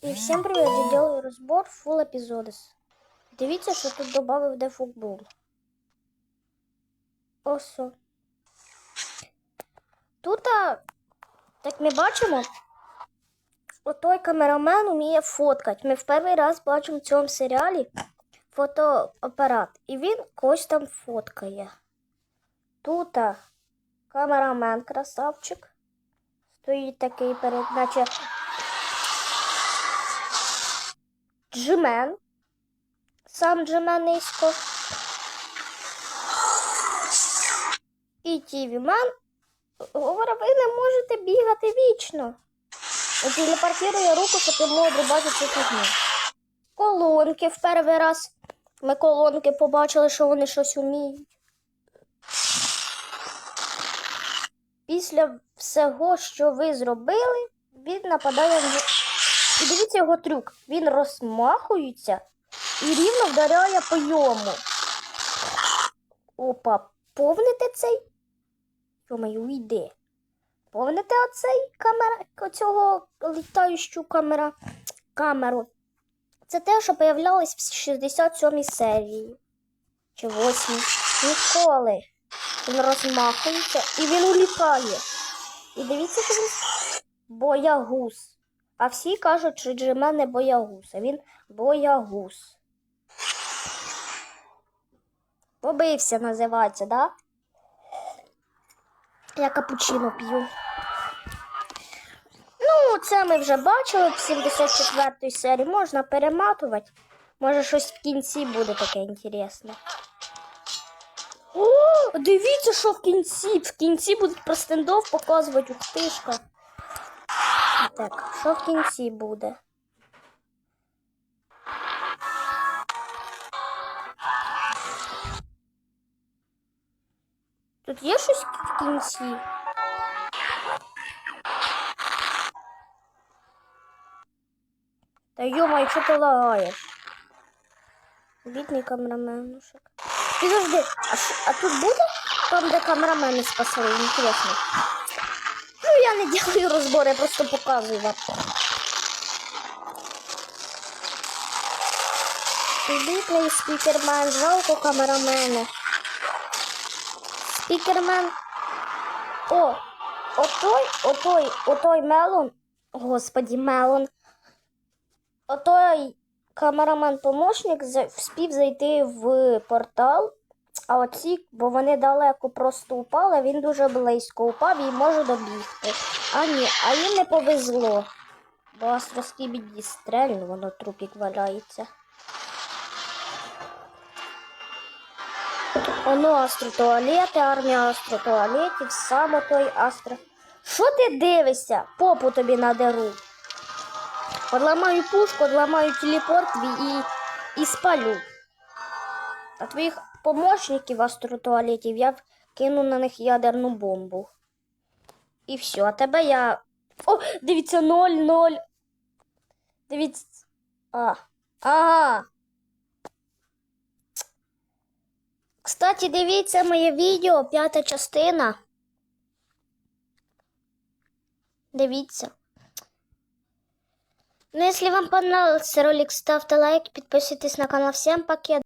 І всім привіт, я делаю розбор Full Episodes. Дивіться, що тут додав дефутбол. Осо. Тут, як ми бачимо, отой камерамен вміє фоткати. Ми в перший раз бачимо в цьому серіалі фотоапарат. І він когось там фоткає. Тут камерамен красавчик. Стоїть такий перед, наче Джимен. Сам Джимен низько. І Тівімен говорить, ви не можете бігати вічно. І телепортує руку, щоб йому обрубати цю фігню. Колонки в перший раз. Ми колонки побачили, що вони щось вміють. Після всього, що ви зробили, він нападає в і дивіться його трюк. Він розмахується і рівно вдаряє по йому. Опа, повните цей? Йомаю, йде. Повните оцей камера, оцього літаючу камера, камеру. Це те, що появлялось в 67 серії. Чи 8. Ніколи. Він розмахується і він улітає. І дивіться, що він боягуз. А всі кажуть, що Джимен не боягуз, а він боягуз. Побився, називається, да? Я капучино п'ю. Ну, це ми вже бачили в 74-й серії. Можна перематувати. Може, щось в кінці буде таке інтересне. О, дивіться, що в кінці. В кінці будуть про стендов показувати уктишка. Так, що в кінці буде? Тут є щось в кінці? Та йома, що ти лагаєш? Бідний камераменушек. Підожди, а, а тут буде там, де камерамени спасали? Інтересно. Я не делаю розбор, я просто показую вам. Бідний спікермен, жалко камерамена. Спікермен. О, отой, отой, отой Мелон. Господі, Мелон. Отой камерамен-помощник за- вспів зайти в портал, а оці, бо вони далеко просто упали, він дуже близько упав і може добігти. А ні, а їм не повезло. Бо астровський біді стрельнув, воно трупік валяється. Оно астротуалети, армія астротуалетів, саме той астро. Що ти дивишся? Попу тобі надеру. Подламаю пушку, одламаю телепорт і, і спалю. А твоїх помощників астротуалетів я кину на них ядерну бомбу. І все, а тебе я. О, дивіться, ноль, ноль. Дивіться. А. Ага. Кстати, дивіться моє відео, п'ята частина. Дивіться. Ну, если вам понравился ролик, ставьте лайк, подписывайтесь на канал. Всем пока.